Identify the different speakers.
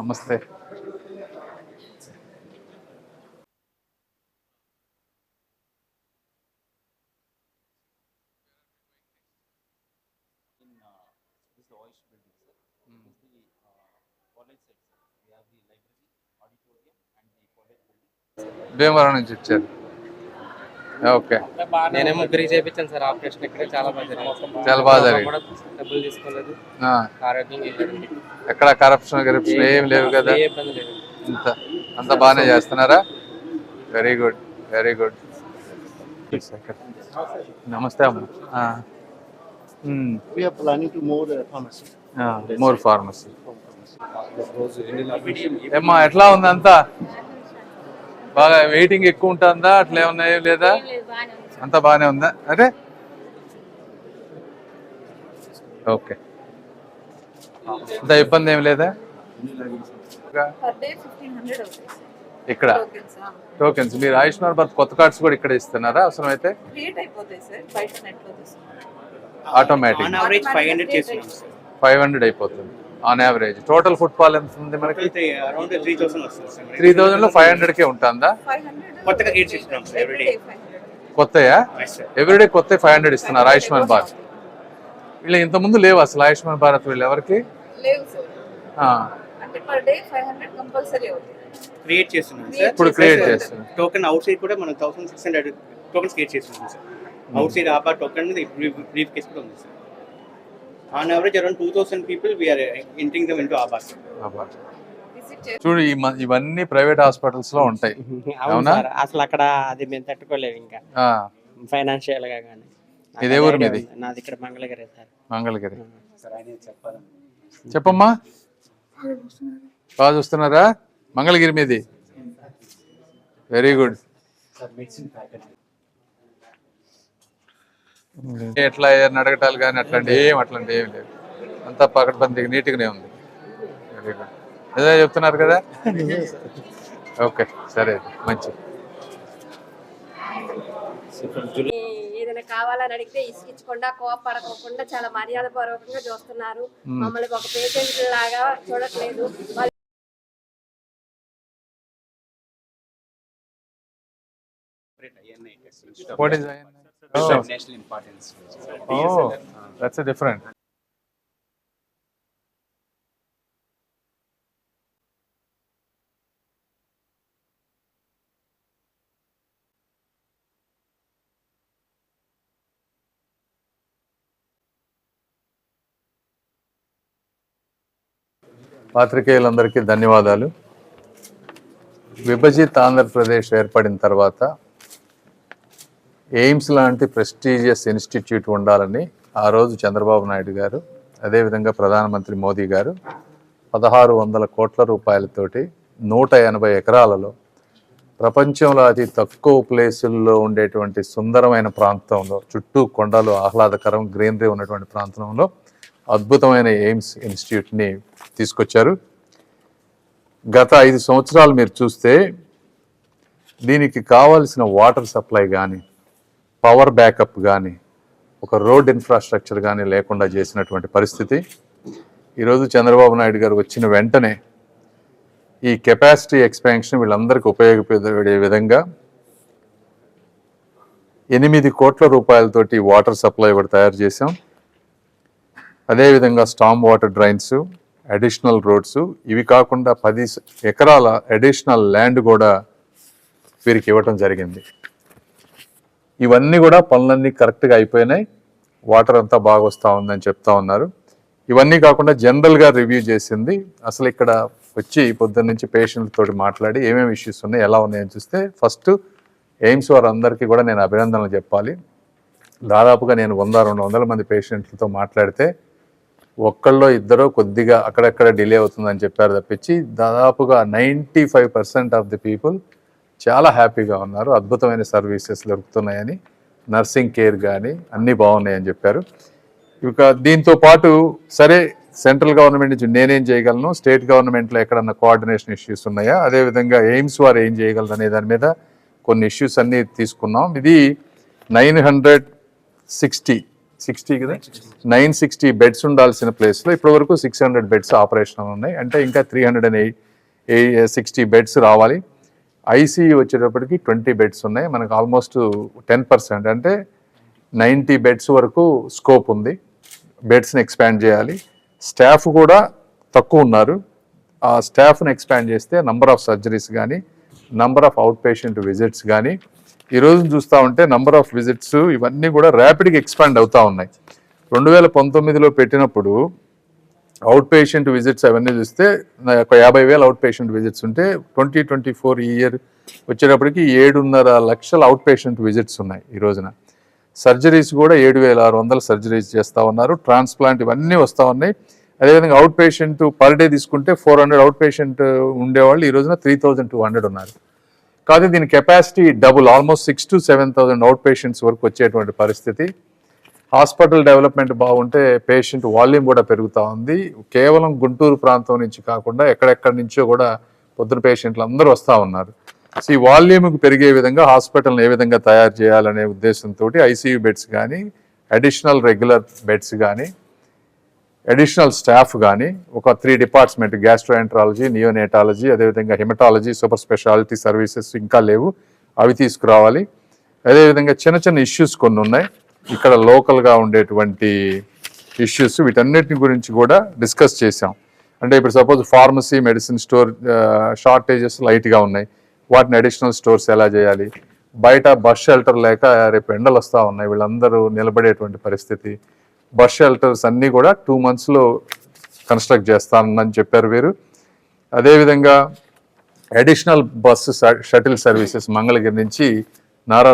Speaker 1: నమస్తే. భీమవరం నుంచి వచ్చారు. ఓకే.
Speaker 2: నేనేమో బ్రిడ్జ్ చేయించాను సార్ ఆపరేషన్ ఇక్కడ చాలా బాగా
Speaker 1: చాలా బాగా జరిగింది.
Speaker 2: డబ్బులు తీసుకోలేదు.
Speaker 1: ఎక్కడ కరప్షన్ గిరప్షన్ ఏం లేవు కదా. ఇంత అంత బాగానే చేస్తున్నారా? వెరీ గుడ్ వెరీ గుడ్ నమస్తే అమ్మ.
Speaker 3: uh.
Speaker 1: మోర్ ఫార్మసీ ఏమ్మా ఎట్లా ఉంది అంతా? బాగా వెయిటింగ్ ఎక్కువ ఉంటుందా? అట్లా ఏమన్నా ఏం లేదా? అంతా బాగానే ఉందా? అదే ఓకే. అంత ఇబ్బంది ఏం లేదా? ఇక్కడ?
Speaker 4: టోకెన్స్
Speaker 1: మీరు ఆయుష్మాన్ భారత్ కొత్త కార్డ్స్ కూడా ఇక్కడ ఇస్తున్నారా? అవసరం అయితే ఆటోమేటిక్
Speaker 5: ఫైవ్ హండ్రెడ్
Speaker 1: అయిపోతుంది. ఆన్ యావరేజ్ టోటల్ ఫుట్బాల్ ఎంత ఉంది మనకి?
Speaker 5: అరౌండ్ త్రీ
Speaker 1: థౌసండ్లో ఫైవ్ హండ్రెడ్ కే ఉంటుందా? కొత్తయా? ఎవ్రీడే కొత్త ఫైవ్ హండ్రెడ్ ఇస్తున్నారు ఆయుష్మాన్ భారత్ వీళ్ళు ఇంత ముందు లేవు అసలు ఆయుష్మాన్ భారత్ వీళ్ళు ఎవరికి?
Speaker 5: క్రియేట్ చేస్తున్నాం సార్.
Speaker 1: ఇప్పుడు క్రియేట్ చేస్తున్నారు
Speaker 5: టోకెన్ అవుట్ సైడ్ కూడా మనం thousand six hundred tokens create చేస్తున్నాం సార్. అవుట్ సైడ్ ఆపా టోకెన్ బ్రీఫ్ కేస్ కూడా ఉంది sir. On average around two thousand people we are entering them into Aba
Speaker 1: చూడు ఇవన్నీ ప్రైవేట్ హాస్పిటల్స్లో ఉంటాయి.
Speaker 2: అవును
Speaker 1: అవునా?
Speaker 2: సార్. అసలు అక్కడ అది మేము తట్టుకోలేము ఇంకా.
Speaker 1: ఆ,
Speaker 2: ఫైనాన్షియల్గా కానీ
Speaker 1: ఇదే ఊరు మీది?
Speaker 2: నాది ఇక్కడ మంగళగిరి సార్.
Speaker 1: మంగళగిరి. చెప్పమ్మా. బాగా చూస్తున్నారా? మంగళగిరి మీది. Very good. ఎట్లా అడగటాలు కానీ అట్లాంటి ఏం అట్లాంటి ఏం లేదు. అంతా పకడ్బందీగా నీట్గానే ఉంది. Very good. ఏదో చెప్తున్నారు కదా? ఓకే సరే మంచి
Speaker 6: ఏదైనా కావాలని అడిగితే ఇసుకించకుండా కోపడకోకుండా చాలా మర్యాద పూర్వకంగా చూస్తున్నారు మమ్మల్ని ఒక పేషెంట్ లాగా చూడట్లేదు.
Speaker 1: What is oh,
Speaker 7: National importance.
Speaker 1: oh, that's a different. పాత్రికేయులందరికీ ధన్యవాదాలు. విభజిత్ ఆంధ్రప్రదేశ్ ఏర్పడిన తర్వాత ఎయిమ్స్ లాంటి ప్రెస్టీజియస్ ఇన్స్టిట్యూట్ ఉండాలని ఆ రోజు చంద్రబాబు నాయుడు గారు అదేవిధంగా ప్రధానమంత్రి మోదీ గారు పదహారు వందల కోట్ల రూపాయలతోటి నూట ఎనభై ఎకరాలలో ప్రపంచంలో అతి తక్కువ ప్లేసుల్లో ఉండేటువంటి సుందరమైన ప్రాంతంలో చుట్టూ కొండలు ఆహ్లాదకరం గ్రీనరీ ఉన్నటువంటి ప్రాంతంలో అద్భుతమైన ఎయిమ్స్ ఇన్స్టిట్యూట్ని తీసుకొచ్చారు. గత ఐదు సంవత్సరాలు మీరు చూస్తే దీనికి కావాల్సిన వాటర్ సప్లై కానీ పవర్ బ్యాకప్ కానీ ఒక రోడ్ ఇన్ఫ్రాస్ట్రక్చర్ కానీ లేకుండా చేసినటువంటి పరిస్థితి. ఈరోజు చంద్రబాబు నాయుడు గారు వచ్చిన వెంటనే ఈ కెపాసిటీ ఎక్స్పాన్షన్ వీళ్ళందరికీ ఉపయోగపడే విధంగా ఎనిమిది కోట్ల రూపాయలతోటి వాటర్ సప్లై కూడా తయారు చేసాం అదేవిధంగా storm water drains additional roads ఇవి కాకుండా పది ఎకరాల అడిషనల్ ల్యాండ్ కూడా వీరికి ఇవ్వటం జరిగింది. ఇవన్నీ కూడా పనులన్నీ కరెక్ట్గా అయిపోయినాయి. వాటర్ అంతా బాగా వస్తూ ఉందని చెప్తా ఉన్నారు. ఇవన్నీ కాకుండా జనరల్గా రివ్యూ చేసింది. అసలు ఇక్కడ వచ్చి పొద్దున్న నుంచి పేషెంట్లతో మాట్లాడి ఏమేమి ఇష్యూస్ ఉన్నాయి ఎలా ఉన్నాయని చూస్తే ఫస్ట్ ఎయిమ్స్ వారందరికీ కూడా నేను అభినందనలు చెప్పాలి. దాదాపుగా నేను వంద రెండు వందల మంది పేషెంట్లతో మాట్లాడితే ఒక్కళ్ళో ఇద్దరో కొద్దిగా అక్కడక్కడ డిలే అవుతుందని చెప్పారు తప్పించి దాదాపుగా ninety five percent of the people చాలా హ్యాపీగా ఉన్నారు. అద్భుతమైన సర్వీసెస్ దొరుకుతున్నాయని నర్సింగ్ కేర్ కానీ అన్నీ బాగున్నాయని చెప్పారు. ఇక దీంతో పాటు సరే సెంట్రల్ గవర్నమెంట్ నుంచి నేనేం చేయగలను? స్టేట్ గవర్నమెంట్లో ఎక్కడన్నా కోఆర్డినేషన్ ఇష్యూస్ ఉన్నాయా? అదేవిధంగా ఎయిమ్స్ వారు ఏం చేయగలరు అనే దాని మీద కొన్ని ఇష్యూస్ అన్నీ తీసుకున్నాం. ఇది నైన్ హండ్రెడ్ సిక్స్టీ సిక్స్టీ కదా? నైన్ సిక్స్టీ బెడ్స్ ఉండాల్సిన ప్లేస్లో ఇప్పటి వరకు సిక్స్ హండ్రెడ్ బెడ్స్ ఆపరేషన్ ఉన్నాయి అంటే ఇంకా three hundred and eight sixty beds రావాలి. ఐసీయూ వచ్చేటప్పటికి ట్వంటీ బెడ్స్ ఉన్నాయి. మనకు ఆల్మోస్ట్ టెన్ పర్సెంట్. అంటే నైంటీ బెడ్స్ వరకు స్కోప్ ఉంది. బెడ్స్ని ఎక్స్పాండ్ చేయాలి. స్టాఫ్ కూడా తక్కువ ఉన్నారు. ఆ స్టాఫ్ని ఎక్స్పాండ్ చేస్తే నంబర్ ఆఫ్ సర్జరీస్ కానీ number of out patient visits కానీ ఈ రోజు చూస్తూ ఉంటే నంబర్ ఆఫ్ విజిట్స్ ఇవన్నీ కూడా ర్యాపిడ్గా ఎక్స్పాండ్ అవుతూ ఉన్నాయి. రెండు వేల పంతొమ్మిదిలో పెట్టినప్పుడు అవుట్ పేషెంట్ విజిట్స్ అవన్నీ చూస్తే ఒక యాభై వేల అవుట్ పేషెంట్ విజిట్స్ ఉంటే ట్వంటీ ట్వంటీ ఫోర్ ఇయర్ వచ్చేటప్పటికి ఏడున్నర లక్షల అవుట్ పేషెంట్ విజిట్స్ ఉన్నాయి ఈ రోజున. సర్జరీస్ కూడా ఏడు వేల ఆరు వందల సర్జరీస్ చేస్తూ ఉన్నారు. ట్రాన్స్ప్లాంట్ ఇవన్నీ వస్తూ ఉన్నాయి. అదేవిధంగా అవుట్ పేషెంట్ పర్ డే తీసుకుంటే ఫోర్ హండ్రెడ్ అవుట్ పేషెంట్ ఉండేవాళ్ళు ఈ రోజున త్రీ థౌజండ్ టూ హండ్రెడ్ ఉన్నారు. కాదు దీని capacity double almost six to seven thousand out patients వరకు వచ్చేటువంటి పరిస్థితి. హాస్పిటల్ డెవలప్మెంట్ బాగుంటే పేషెంట్ వాల్యూమ్ కూడా పెరుగుతూ ఉంది. కేవలం గుంటూరు ప్రాంతం నుంచి కాకుండా ఎక్కడెక్కడి నుంచో కూడా పొద్దున పేషెంట్లు అందరూ వస్తూ ఉన్నారు. సో ఈ వాల్యూమ్కి పెరిగే విధంగా హాస్పిటల్ని ఏ విధంగా తయారు చేయాలనే ఉద్దేశంతో ఐసీయూ బెడ్స్ కానీ అడిషనల్ రెగ్యులర్ బెడ్స్ కానీ అడిషనల్ స్టాఫ్ కానీ ఒక త్రీ డిపార్ట్మెంట్ గ్యాస్ట్రోఎంట్రాలజీ నియోనేటాలజీ అదేవిధంగా హిమటాలజీ సూపర్ స్పెషాలిటీ సర్వీసెస్ ఇంకా లేవు. అవి తీసుకురావాలి. అదేవిధంగా చిన్న చిన్న ఇష్యూస్ కొన్ని ఉన్నాయి. ఇక్కడ లోకల్గా ఉండేటువంటి ఇష్యూస్ వీటన్నిటిని గురించి కూడా డిస్కస్ చేసాం అంటే ఇప్పుడు suppose pharmacy medicine store shortages లైట్గా ఉన్నాయి. వాటిని అడిషనల్ స్టోర్స్ ఎలా చేయాలి? బయట బస్ షెల్టర్ లేక రేపు ఎండలు వస్తూ ఉన్నాయి. వీళ్ళందరూ నిలబడేటువంటి పరిస్థితి. బస్ షెల్టర్స్ అన్నీ కూడా టూ మంత్స్లో కన్స్ట్రక్ట్ చేస్తానని చెప్పారు వీరు. అదేవిధంగా additional bus shuttle services Mangalagiri నుంచి నారా